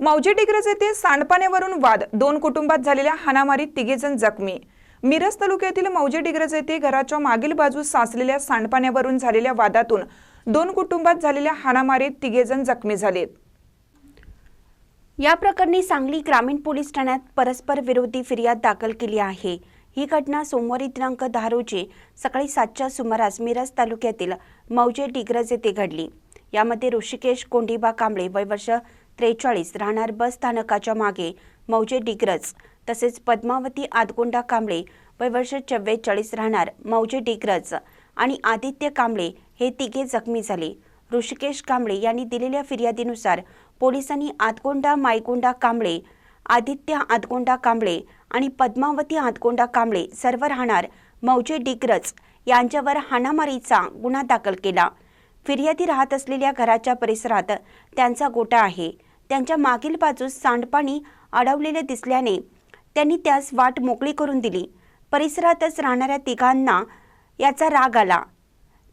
मौजे डिग्रज येथे सांडपाण्यावरून वाद. दोन कुटुंबात झालेल्या हाणामारीत तिघेजण जखमी. मिरज तालुक्यातील मौजे डिग्रज येथे घराच्या मागील बाजूस साचलेल्या सांडपाण्यावरून झालेल्या वादातून दोन कुटुंबात झालेल्या हाणामारीत तिघेजण जखमी झालेत. या प्रकरणी सांगली ग्रामीण पोलीस ठाण्यात परस्पर विरोधी फिर्याद दाखल केली आहे. ही घटना सोमवारी दिनांक दहा रोजी सकाळी सातच्या सुमारास मिरज तालुक्यातील मौजे डिग्रज येथे घडली. यामध्ये ऋषिकेश कोंढिबा कांबळे वय वर्ष त्रेचाळीस राहणार बस स्थानकाच्या मागे मौजे डिग्रज तसेच पद्मावती आदगोंडा कांबळे वय वर्ष चव्वेचाळीस राहणार मौजे डिग्रज आणि आदित्य कांबळे हे तिघे जखमी झाले. ऋषिकेश कांबळे यांनी दिलेल्या फिर्यादीनुसार पोलिसांनी आदगोंडा मायगोंडा कांबळे आदित्य आदगोंडा कांबळे आणि पद्मावती आदगोंडा कांबळे सर्व राहणार मौजे डिग्रज यांच्यावर हाणामारीचा गुन्हा दाखल केला. फिर्यादी राहत असलेल्या घराच्या परिसरात त्यांचा गोटा आहे. त्यांच्या मागील बाजूस सांडपाणी अडवलेले दिसल्याने त्यांनी त्यास वाट मोकळी करून दिली. परिसरातच राहणाऱ्या तिघांना याचा राग आला.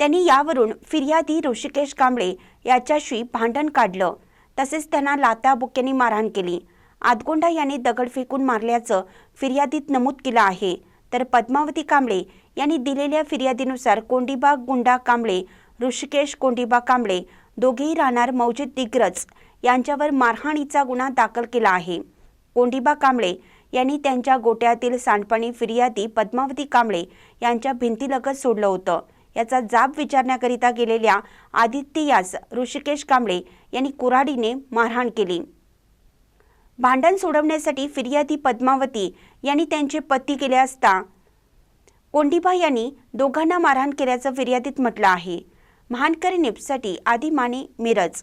त्यांनी यावरून फिर्यादी ऋषिकेश कांबळे याच्याशी भांडण काढलं. तसेच त्यांना लाताबुक्यांनी मारहाण केली. आदगोंडा यांनी दगड फेकून मारल्याचं फिर्यादीत नमूद केलं आहे. तर पद्मावती कांबळे यांनी दिलेल्या फिर्यादीनुसार कोंडीबा गुंडा कांबळे ऋषिकेश कोंडीबा कांबळे दोघेही राहणार मौजे दिग्रज यांच्यावर मारहाणीचा गुन्हा दाखल केला आहे. कोंडीबा कांबळे यांनी त्यांच्या गोट्यातील सांडपाणी फिर्यादी पद्मावती कांबळे यांच्या भिंतीलगत सोडलं होतं. याचा जाब विचारण्याकरिता गेलेल्या आदित्य यास ऋषिकेश कांबळे यांनी कुऱ्हाडीने मारहाण केली. भांडण सोडवण्यासाठी फिर्यादी पद्मावती यांनी त्यांचे पती केले असता कोंडीबा यांनी दोघांना मारहाण केल्याचं फिर्यादीत म्हटलं आहे. महानकरी निप्ससाठी आदी माने मिरज.